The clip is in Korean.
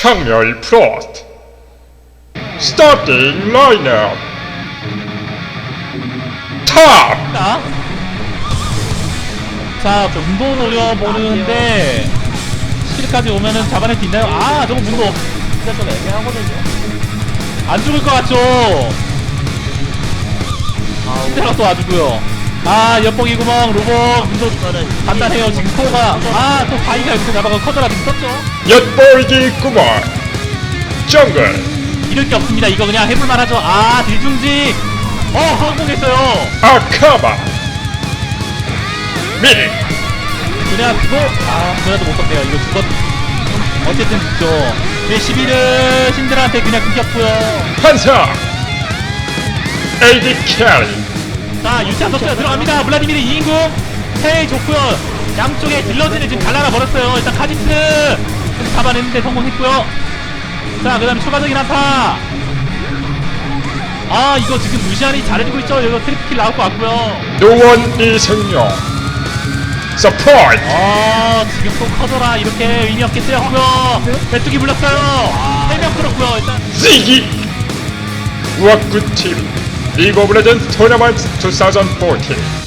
창렬 프로스트 스타팅 라인업 탑 자, 자, 저 문도 노려보는데 실까지 오면은 잡아낼 수 있나요? 아, 저거 문도 진짜 좀 애매하거든요. 안 죽을 것 같죠? 스테라 또 와주고요. 아, 옆봉이 구멍, 루봉, 문도 간단해요. 지금 코어가, 아, 또 바위가 이렇게 잡아가 커져라 썼죠? 엿보이기 구멍 정글 이럴 게 없습니다. 이거 그냥 해볼만 하죠. 아, 딜중지! 어, 성공했어요. 아카바 미 그냥 그거, 아, 그래도 못 썼네요. 이거 죽었, 어쨌든 죽죠. 네, 11은 신들한테 그냥 끊겼고요. 환상 AD 캐리 자, 유치한 선수가 들어갑니다. 블라디미르 2인궁. 헤이 좋고요. 양쪽에 딜러진을 지금 갈라놔 버렸어요. 일단 카지스 좀 잡아냈는데 성공했고요. 자, 그 다음에 추가적인 한타. 아, 이거 지금 루시안이 잘해주고 있죠. 이거 트리플 나올 것 같고요. 노원 이승용 서포트 아, 지금 또 커져라. 이렇게 의미 없게 때렸고요. 메뚜기 물렸어요. 3명 끌었고요. 일단. 지기 우악구 TV 리그 오브 레전드 토너먼트 2014